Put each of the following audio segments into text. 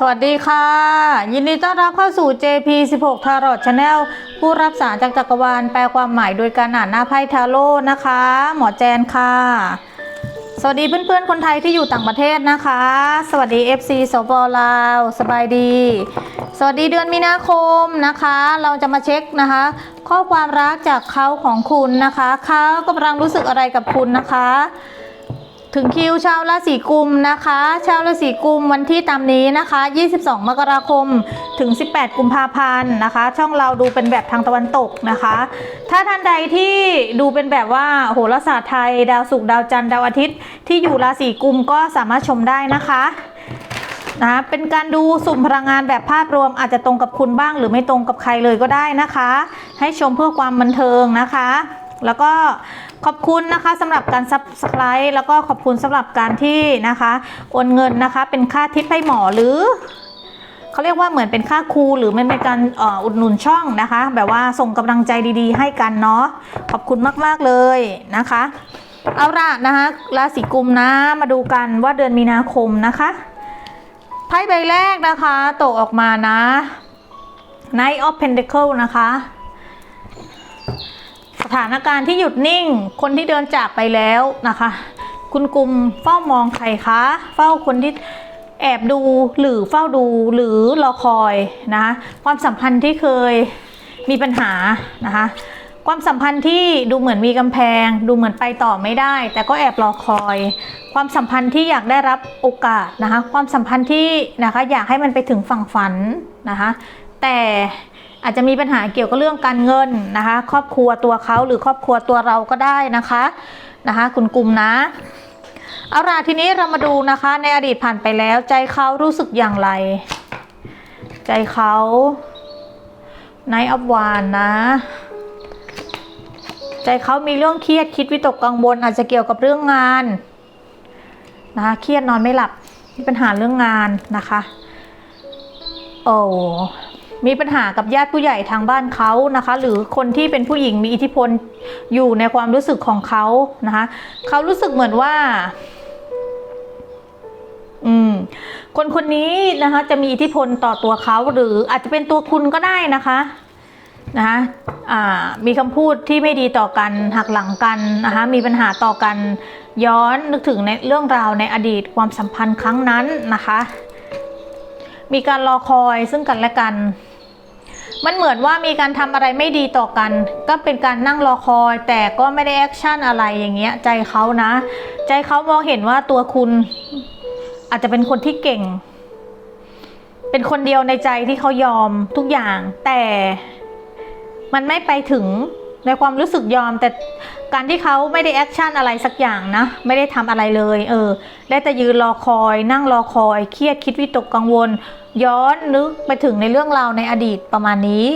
สวัสดีค่ะ ยินดีต้อนรับเข้าสู่ JP 16 Tarot Channel ผู้รับสารจากจักรวาลแปลความหมายโดยการอ่านหน้าไพ่ทาโร่นะคะ หมอแจนค่ะ สวัสดีเพื่อนๆ คนไทยที่อยู่ต่างประเทศนะคะ สวัสดี FC สปลาว สบายดี สวัสดีเดือนมีนาคมนะคะ เราจะมาเช็คนะคะ ข้อความรักจากเขาของคุณนะคะเขากำลังรู้สึกอะไรกับคุณนะคะ ถึงคิวชาวราศีกุมนะคะ ชาวราศีกุมวันที่ตามนี้นะคะ 22 มกราคมถึง 18 กุมภาพันธ์นะคะ ช่องเราดูเป็นแบบทางตะวันตกนะคะ ถ้าท่านใดที่ดูเป็นแบบว่าโหราศาสตร์ไทย ดาวศุกร์ดาวจันทร์ดาวอาทิตย์ที่อยู่ราศีกุมก็สามารถชมได้นะคะนะเป็นการดูสุ่มพลังงานแบบภาพรวมอาจจะตรงกับคุณบ้าง หรือไม่ตรงกับใครเลยก็ได้นะคะ ให้ชมเพื่อความบันเทิงนะคะ แล้วก็ขอบคุณนะคะสำหรับการซับสไครต์แล้วก็ขอบคุณสำหรับการที่นะคะโอนเงินนะคะเป็นค่าทิปให้หมอหรือเขาเรียกว่าเหมือนเป็นค่าครูหรือมันเป็นการอ่ออุดหนุนช่องนะคะ แบบว่าส่งกำลังใจดีๆ ให้กันเนาะขอบคุณมากๆเลยนะคะเอาละนะคะราศีกุมนะมาดูกันว่าเดือนมีนาคมนะคะไพ่ใบแรกนะคะตกออกมานะ Knight of Pentacle นะคะ สถานการณ์ที่หยุดนิ่ง คนที่เดินจากไปแล้วนะคะ คุณกลุ่มเฝ้ามองใครคะ เฝ้าคนที่แอบดูหรือเฝ้าดูหรือรอคอยนะคะความสัมพันธ์ที่เคยมีปัญหานะคะ ความสัมพันธ์ที่ดูเหมือนมีกำแพง ดูเหมือนไปต่อไม่ได้ แต่ก็แอบรอคอย ความสัมพันธ์ที่อยากได้รับโอกาสนะคะ ความสัมพันธ์ที่นะคะอยากให้มันไปถึงฝั่งฝันนะคะ แต่ อาจจะมีปัญหาเกี่ยวกับเรื่องการเงินนะคะ ครอบครัวตัวเขาหรือครอบครัวตัวเราก็ได้นะคะนะคะคุณกลุ่มนะเอาล่ะทีนี้เรามาดูนะคะ ในอดีตผ่านไปแล้ว ใจเขารู้สึกอย่างไร ใจเขาในอับวานนะ ใจเขามีเรื่องเครียดคิดวิตกกังวล อาจจะเกี่ยวกับเรื่องงานนะคะเครียดนอนไม่หลับมีปัญหาเรื่องงานนะคะโอ้ มีปัญหากับญาติผู้ใหญ่ทางบ้านเขานะคะ หรือคนที่เป็นผู้หญิงมีอิทธิพลอยู่ในความรู้สึกของเขานะคะเขารู้สึกเหมือนว่าอืมคนคนนี้นะคะจะมีอิทธิพลต่อตัวเขาหรืออาจจะเป็นตัวคุณก็ได้นะคะนะคะอ่ามีคำพูดที่ไม่ดีต่อกันหักหลังกันนะคะมีปัญหาต่อกันย้อนนึกถึงในเรื่องราวในอดีตความสัมพันธ์ครั้งนั้นนะคะ มีการรอคอยซึ่งกันและกัน มันเหมือนว่ามีการทำอะไรไม่ดีต่อกัน ก็เป็นการนั่งรอคอย แต่ก็ไม่ได้แอคชั่นอะไรอย่างเงี้ย ใจเขานะ ใจเขามองเห็นว่าตัวคุณอาจจะเป็นคนที่เก่ง เป็นคนเดียวในใจที่เขายอมทุกอย่าง แต่มันไม่ไปถึงในความรู้สึกยอม แต่การที่เขาไม่ได้แอคชั่นอะไรสักอย่างนะ ไม่ได้ทำอะไรเลย เออ ได้แต่ยืนรอคอย นั่งรอคอย เครียดคิดวิตกกังวลย้อนนึกไปถึงในเรื่องราวในอดีตประมาณนี้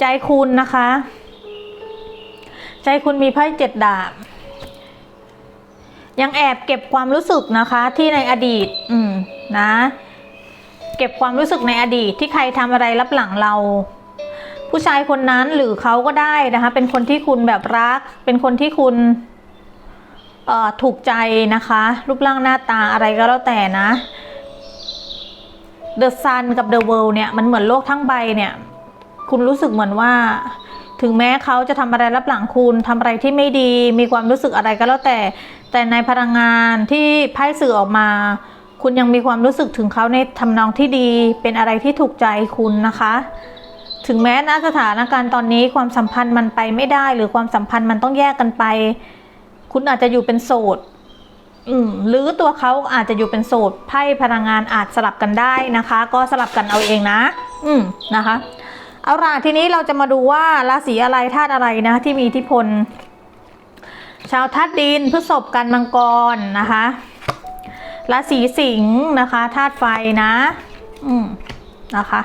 ใจคุณนะคะ ใจคุณมีไพ่เจ็ดดาบ ยังแอบเก็บความรู้สึกนะคะที่ในอดีต อืมนะ เก็บความรู้สึกในอดีตที่ใครทำอะไรรับหลังเราผู้ชายคนนั้นหรือเขาก็ได้นะคะ เป็นคนที่คุณแบบรัก เป็นคนที่คุณถูกใจนะคะ รูปร่างหน้าตาอะไรก็แล้วแต่นะ The Sun กับ The World เนี่ยมันเหมือนโลกทั้งใบเนี่ย คุณรู้สึกเหมือนว่า ถึงแม้เขาจะทำอะไรรับหลังคุณทำอะไรที่ไม่ดี มีความรู้สึกอะไรก็แล้วแต่ แต่ในพลังงานที่ไพ่สื่อออกมา คุณยังมีความรู้สึกถึงเขาในทำนองที่ดี เป็นอะไรที่ถูกใจคุณนะคะถึงแม้ณสถานการณ์ตอนนี้ความสัมพันธ์มันไปไม่ได้ หรือความสัมพันธ์มันต้องแยกกันไป คุณอาจจะอยู่เป็นโสด อืมหรือตัวเขาอาจจะอยู่เป็นโสดไพ่พลังงานอาจสลับกันได้นะคะ ก็สลับกันเอาเองนะ อืมนะคะ เอาล่ะทีนี้เราจะมาดูว่าราศีอะไรธาตุอะไรนะ ที่มีอิทธิพล ชาวธาตุดินพฤษภกันมังกรนะคะราศีสิงห์นะคะธาตุไฟนะ อืมนะคะ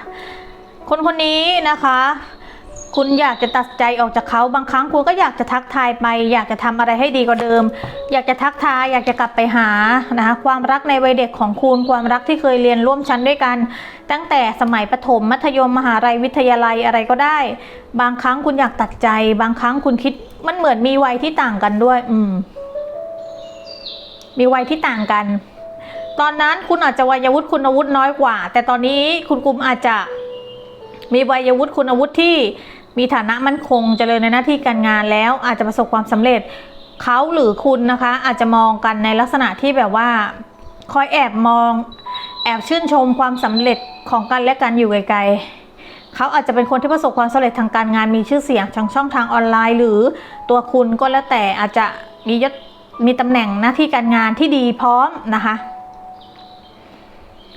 คนคนนี้นะคะ คุณอยากจะตัดใจออกจากเขาบางครั้งคุณก็อยากจะทักทายไป อยากจะทำอะไรให้ดีกว่าเดิม อยากจะทักทาย อยากจะกลับไปหานะคะความรักในวัยเด็กของคุณความรักที่เคยเรียนร่วมชั้นด้วยกัน ตั้งแต่สมัยประถมมัธยมมหาลัยวิทยาลัยอะไรก็ได้ บางครั้งคุณอยากตัดใจ บางครั้งคุณคิดมันเหมือนมีวัยที่ต่างกันด้วย อืม มีวัยที่ต่างกัน ตอนนั้นคุณอาจจะวัยวุฒิคุณวุฒิน้อยกว่า แต่ตอนนี้คุณกุมอาจจะมีวัยวุฒิคุณวุฒิที่ มีฐานะมั่นคงเจริญในหน้าที่การงานแล้วอาจจะประสบความสำเร็จเขาหรือคุณนะคะอาจจะมองกันในลักษณะที่แบบว่าคอยแอบมองแอบชื่นชมความสำเร็จของกันและกันอยู่ไกลๆเขาอาจจะเป็นคนที่ประสบความสำเร็จทางการงานมีชื่อเสียงทางช่องทางออนไลน์ หรือตัวคุณก็แล้วแต่อาจจะมียศมีตำแหน่งหน้าที่การงานที่ดีพร้อมนะคะ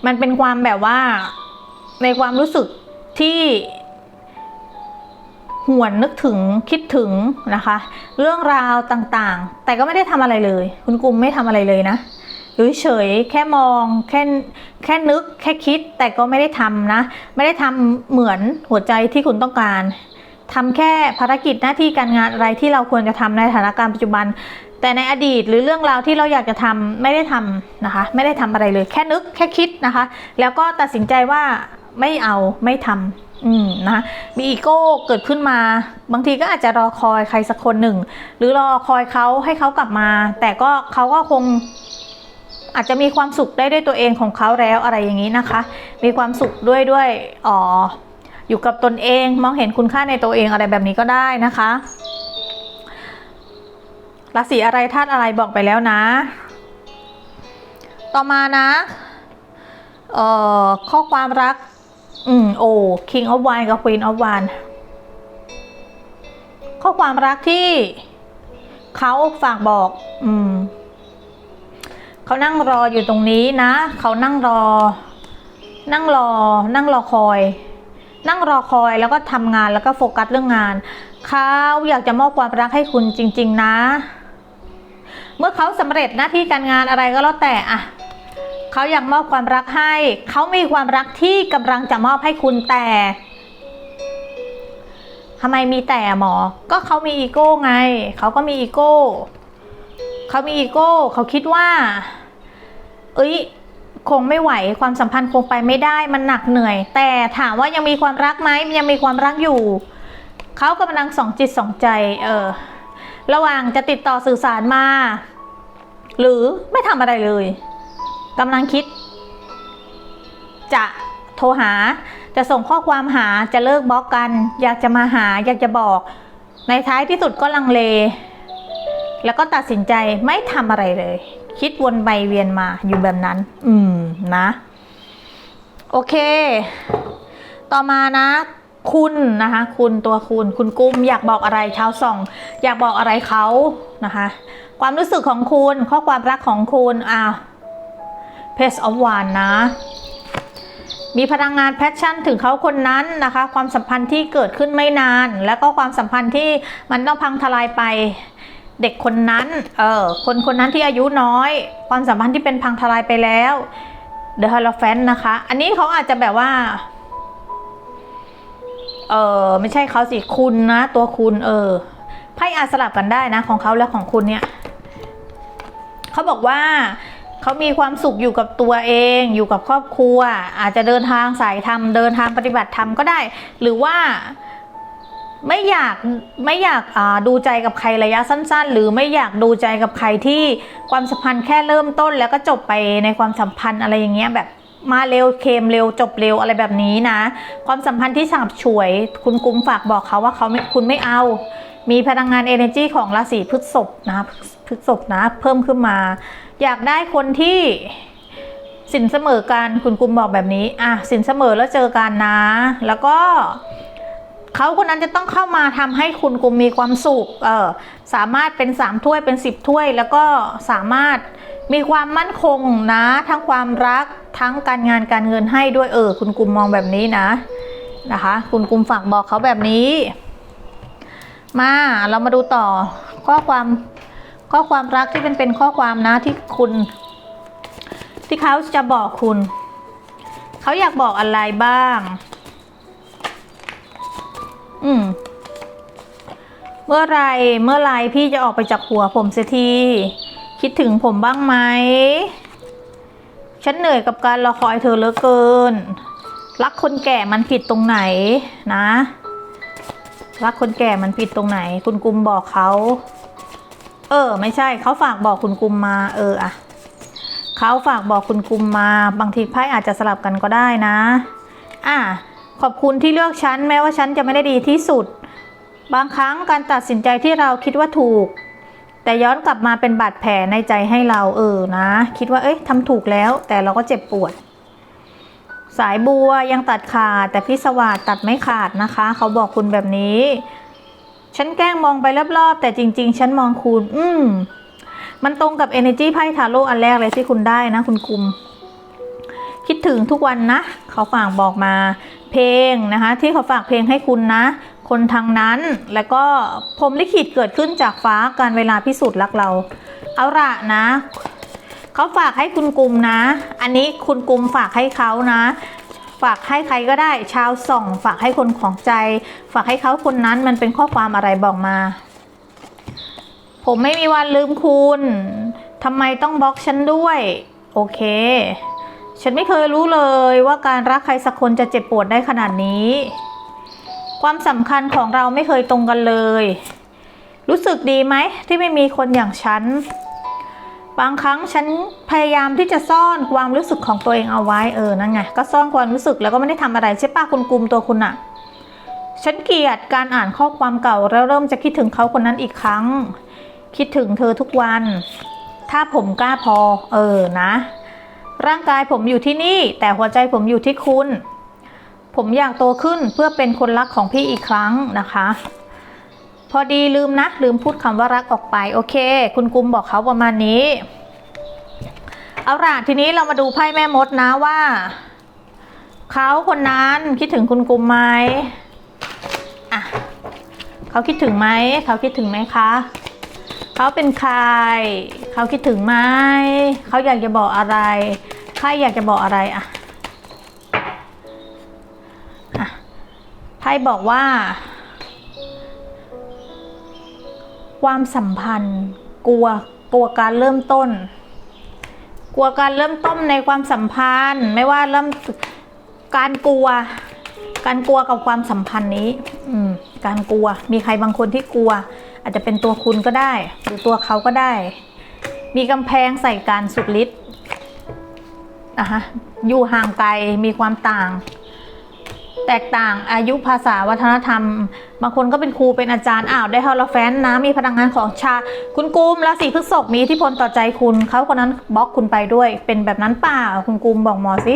มันเป็นความแบบว่าในความรู้สึกที่ หวนนึกถึงคิดถึงนะคะ เรื่องราวต่างๆ แต่ก็ไม่ได้ทำอะไรเลย คุณกุมไม่ทำอะไรเลยนะอยู่เฉยแค่มองแค่แค่นึกแค่คิดแต่ก็ไม่ได้ทำนะ ไม่ได้ทำเหมือนหัวใจที่คุณต้องการทำแค่ภารกิจหน้าที่การงานอะไรที่เราควรจะทำในสถานการณ์ปัจจุบัน แต่ในอดีตหรือเรื่องราวที่เราอยากจะทำไม่ได้ทำนะคะ ไม่ได้ทำอะไรเลย แค่นึกแค่คิดนะคะ แล้วก็ตัดสินใจว่าไม่เอาไม่ทำ อืมนะคะมีอีโก้เกิดขึ้นมา บางทีก็อาจจะรอคอยใครสักคนหนึ่ง หรือรอคอยเขาให้เขากลับมา แต่ก็เขาก็คงอาจจะมีความสุขได้ด้วยตัวเองของเขาแล้วอะไรอย่างนี้นะคะ มีความสุขด้วยด้วยอ๋ออยู่กับตนเองมองเห็นคุณค่าในตัวเองอะไรแบบนี้ก็ได้นะคะราศีอะไรธาตุอะไรบอกไปแล้วนะ ต่อมานะ เอ่อข้อความรัก อืมโอ้ King of Wine กับ Queen of Wine ข้อความรักที่เขาฝากบอก อืมเขานั่งรออยู่ตรงนี้นะ เขานั่งรอ นั่งรอ นั่งรอคอย นั่งรอคอยแล้วก็ทำงานแล้วก็โฟกัสเรื่องงาน เขาอยากจะมอบความรักให้คุณจริง ๆ นะ เมื่อเขาสำเร็จหน้าที่การงานอะไรก็แล้วแต่อะ เขาอยากมอบความรักให้ เขามีความรักที่กำลังจะมอบให้คุณแต่ทำไมมีแต่หมอ ก็เขามีอีโก้ไง เขาก็มีอีโก้ เขามีอีโก้ เขาคิดว่า เอ้ย คงไม่ไหว ความสัมพันธ์คงไปไม่ได้ มันหนักเหนื่อย แต่ถามว่ายังมีความรักไหมยังมีความรักอยู่ เขากำลังสองจิตสองใจ เออ ระหว่างจะติดต่อสื่อสารมา หรือไม่ทำอะไรเลย กำลังคิด จะโทรหา จะส่งข้อความหาจะเลิกบล็อกกัน อยากจะมาหาอยากจะบอก ในท้ายที่สุดก็ลังเล แล้วก็ตัดสินใจไม่ทำอะไรเลย คิดวนไปเวียนมาอยู่แบบนั้น อืมนะ โอเค ต่อมานะคุณนะคะคุณตัวคุณ คุณกุ้มอยากบอกอะไรชาวส่อง อยากบอกอะไรเขานะคะ ความรู้สึกของคุณข้อความรักของคุณอ้าว เพสออฟวานนะ มีพลังงานแพชชั่นถึงเขาคนนั้นนะคะ ความสัมพันธ์ที่เกิดขึ้นไม่นาน แล้วก็ความสัมพันธ์ที่มันต้องพังทลายไปเด็กคนนั้นเออคนคนนั้นที่อายุน้อย ความสัมพันธ์ที่เป็นพังทลายไปแล้ว The h e r o p h a n t นะคะ อันนี้เขาอาจจะแบบว่าเออไม่ใช่เขาสิคุณนะ ตัวคุณเออไพ่อาจสลับกันได้นะ ของเขาและของคุณเนี่ยเขาบอกว่า เขามีความสุขอยู่กับตัวเอง อยู่กับครอบครัว อาจจะเดินทางสายธรรมเดินทางปฏิบัติธรรมก็ได้ หรือว่าไม่อยากไม่อยากดูใจกับใครระยะสั้น ๆ หรือไม่อยากดูใจกับใครที่ความสัมพันธ์แค่เริ่มต้น แล้วก็จบไปในความสัมพันธ์อะไรอย่างเงี้ยแบบมาเร็วเคมเร็วจบเร็วอะไรแบบนี้นะ ความสัมพันธ์ที่สาบฉวย คุณกุมฝากบอกเขาว่าเขาคุณไม่เอา มีพลังงาน energy ของราศีพฤษภนะพฤษ ภนะ เพิ่มขึ้นมา อยากได้คนที่สินเสมอกันคุณกุมบอกแบบนี้อะสินเสมอแล้วเจอกันนะ แล้วก็เขาคนนั้นจะต้องเข้ามาทำให้คุณกุมมีความสุขเออสามารถเป็นสามถ้วยเป็นสิบถ้วย แล้วก็สามารถมีความมั่นคงนะ ทั้งความรักทั้งการงานการเงินให้ด้วยเออ คุณกุมมองแบบนี้นะนะคะ คุณกุมฝากบอกเขาแบบนี้ มาเรามาดูต่อข้อความ ข้อความรักที่เป็นเป็นข้อความนะที่คุณ ที่เขาจะบอกคุณ เขาอยากบอกอะไรบ้าง อืม เมื่อไรเมื่อไรพี่จะออกไปจากหัวผมเสียที คิดถึงผมบ้างไหม ฉันเหนื่อยกับการรอคอยเธอเหลือเกิน รักคนแก่มันผิดตรงไหนนะ รักคนแก่มันผิดตรงไหน คุณกุมบอกเขา เออ ไม่ใช่เขาฝากบอกคุณกุมมา เอออะเขาฝากบอกคุณกุมมา บางทีไพ่อาจจะสลับกันก็ได้นะ อะขอบคุณที่เลือกฉันแม้ว่าฉันจะไม่ได้ดีที่สุด บางครั้งการตัดสินใจที่เราคิดว่าถูก แต่ย้อนกลับมาเป็นบาดแผลในใจให้เราเออนะ คิดว่าเอ๊ะทำถูกแล้วแต่เราก็เจ็บปวด สายบัวยังตัดขาดแต่พี่สวัสดตัดไม่ขาดนะคะ เขาบอกคุณแบบนี้ ฉันแกล้งมองไปรอบๆ แต่จริง ๆ ฉันมองคุณ อืมมันตรงกับ Energy ไพ่ทาโร่อันแรกเลยที่คุณได้นะ คุณกุม คิดถึงทุกวันนะ เขาฝากบอกมา เพลงนะคะ ที่เขาฝากเพลงให้คุณนะ คนทางนั้นแล้วก็พรหมลิขิตเกิดขึ้นจากฟ้าการเวลาพิสูจน์รักเรา เอาละนะ เขาฝากให้คุณกุมนะ อันนี้คุณกุมฝากให้เขานะ ฝากให้ใครก็ได้ ชาวส่อง ฝากให้คนของใจ ฝากให้เขาคนนั้นมันเป็นข้อความอะไรบอกมา ผมไม่มีวันลืมคุณทำไมต้องบล็อกฉันด้วย โอเค ฉันไม่เคยรู้เลยว่าการรักใครสักคนจะเจ็บปวดได้ขนาดนี้ ความสำคัญของเราไม่เคยตรงกันเลย รู้สึกดีไหมที่ไม่มีคนอย่างฉัน บางครั้งฉันพยายามที่จะซ่อนความรู้สึกของตัวเองเอาไว้เออนั่นไงก็ซ่อนความรู้สึกแล้วก็ไม่ได้ทำอะไรใช่ปะคุณกลุมตัวคุณอะฉันเกลียดการอ่านข้อความเก่าแล้วเริ่มจะคิดถึงเขาคนนั้นอีกครั้ง คิดถึงเธอทุกวัน ถ้าผมกล้าพอ เออนะ ร่างกายผมอยู่ที่นี่ แต่หัวใจผมอยู่ที่คุณ ผมอยากโตขึ้นเพื่อเป็นคนรักของพี่อีกครั้งนะคะ พอดีลืมนะ ลืมพูดคำว่ารักออกไปโอเค คุณกุมบอกเขาประมาณนี้ เอาล่ะทีนี้เรามาดูไพ่แม่มดนะว่าเขาคนนั้นคิดถึงคุณกุมไหมอะเขาคิดถึงไหมเขาคิดถึงไหมคะเขาเป็นใคร เขาคิดถึงไหมเขาอยากจะบอกอะไรใครอยากจะบอกอะไรอะอะไพ่บอกว่า ความสัมพันธ์ กลัวกลัวการเริ่มต้น กลัวการเริ่มต้นในความสัมพันธ์ ไม่ว่าเริ่มการกลัว การกลัวกับความสัมพันธ์นี้ อืมการกลัว มีใครบางคนที่กลัว อาจจะเป็นตัวคุณก็ได้ หรือตัวเขาก็ได้ มีกำแพงใส่การสุดฤทธิ์นะคะอยู่ห่างไกลมีความต่าง แตกต่างอายุภาษาวัฒนธรรม บางคนก็เป็นครูเป็นอาจารย์อ้าวได้ฮอลแฟนนะมีพลังงานของชา คุณกุมราศีพฤษภมีอิทธิพลต่อใจคุณเขาคนนั้นบล็อกคุณไปด้วย เป็นแบบนั้นเปล่าคุณกุมบอกหมอสิ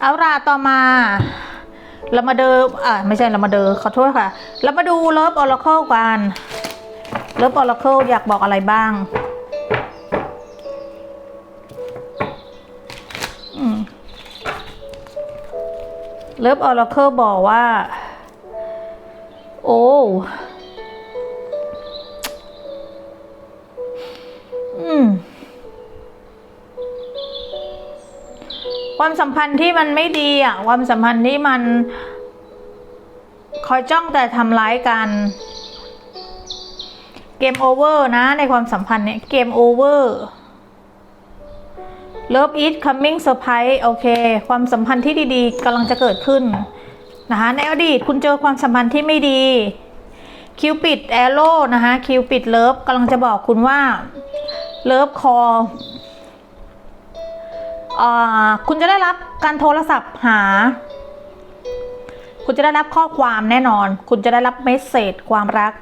เอาราต่อมาเรามาเดิมอ่าไม่ใช่เรามาเดิมขอโทษค่ะ เรามาดูเลิฟออร์เคิลกันเลิฟออร์เคิลอยากบอกอะไรบ้าง เลิฟออร์เคิลบอกว่า โอ้อืมความสัมพันธ์ที่มันไม่ดีอะ ความสัมพันธ์ที่มัน คอยจ้องแต่ทำร้ายกัน เกมโอเวอร์นะในความสัมพันธ์เนี่ย เกมโอเวอร์ Love is coming surprise โอเค ความสัมพันธ์ที่ดีๆกำลังจะเกิดขึ้นนะคะในอดีตคุณเจอความสัมพันธ์ที่ไม่ดีคิวปิดแอโร่นะคะคิวปิดเลิฟกำลังจะบอกคุณว่าเลิฟคอคุณจะได้รับการโทรศัพท์หา คุณจะได้รับข้อความแน่นอน คุณจะได้รับเมสเซจความรัก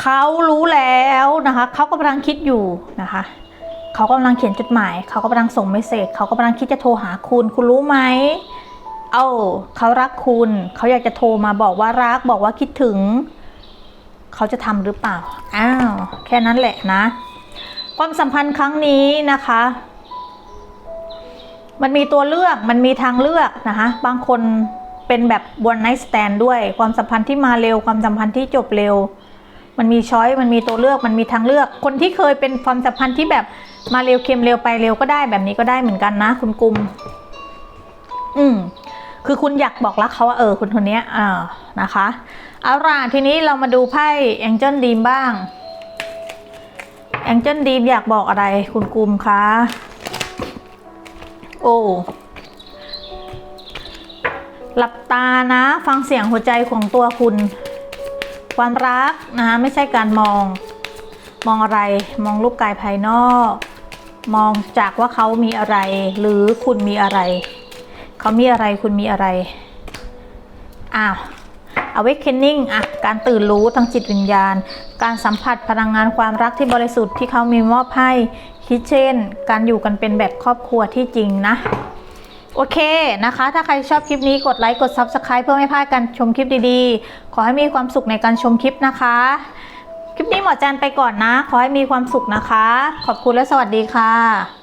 เขารู้แล้วนะคะ เขากำลังคิดอยู่นะคะ เขากำลังเขียนจดหมาย เขากำลังส่งเมสเซจเขากำลังคิดจะโทรหาคุณ คุณรู้ไหม เอ้าเขารักคุณ เขาอยากจะโทรมาบอกว่ารัก บอกว่าคิดถึง เขาจะทำหรือเปล่า อ้าว แค่นั้นแหละนะ ความสัมพันธ์ครั้งนี้นะคะ มันมีตัวเลือก มันมีทางเลือกนะคะ บางคนเป็นแบบ one night stand ด้วย ความสัมพันธ์ที่มาเร็ว ความสัมพันธ์ที่จบเร็ว มันมีช้อย มันมีตัวเลือก มันมีทางเลือก คนที่เคยเป็นความสัมพันธ์ที่แบบ มาเร็วเค็มเร็วไปเร็วก็ได้แบบนี้ก็ได้เหมือนกันนะ คุณกุม อืมคือคุณอยากบอกรักเขาว่าเออคุณคนนี้อ่านะคะเอาล่ะทีนี้เรามาดูไพ่แองเจิลดีมบ้างแองเจิลดีมอยากบอกอะไร คุณกุมคะโอ้หลับตานะ ฟังเสียงหัวใจของตัวคุณ ความรักนะคะไม่ใช่การมอง มองอะไรมองรูปกายภายนอก มองจากว่าเขามีอะไร หรือคุณมีอะไร เขามีอะไรคุณมีอะไร อ้าว awakening อะ การตื่นรู้ทางจิตวิญญาณ การสัมผัสพลังงานความรักที่บริสุทธิ์ที่เขามีมอบให้คิดเช่น การอยู่กันเป็นแบบครอบครัวที่จริงนะ โอเคนะคะ ถ้าใครชอบคลิปนี้กดไลค์ กด Subscribe เพื่อไม่พลาดการชมคลิปดีๆ ขอให้มีความสุขในการชมคลิปนะคะ คลิปนี้หมอแจนไปก่อนนะ ขอให้มีความสุขนะคะ ขอบคุณและสวัสดีค่ะ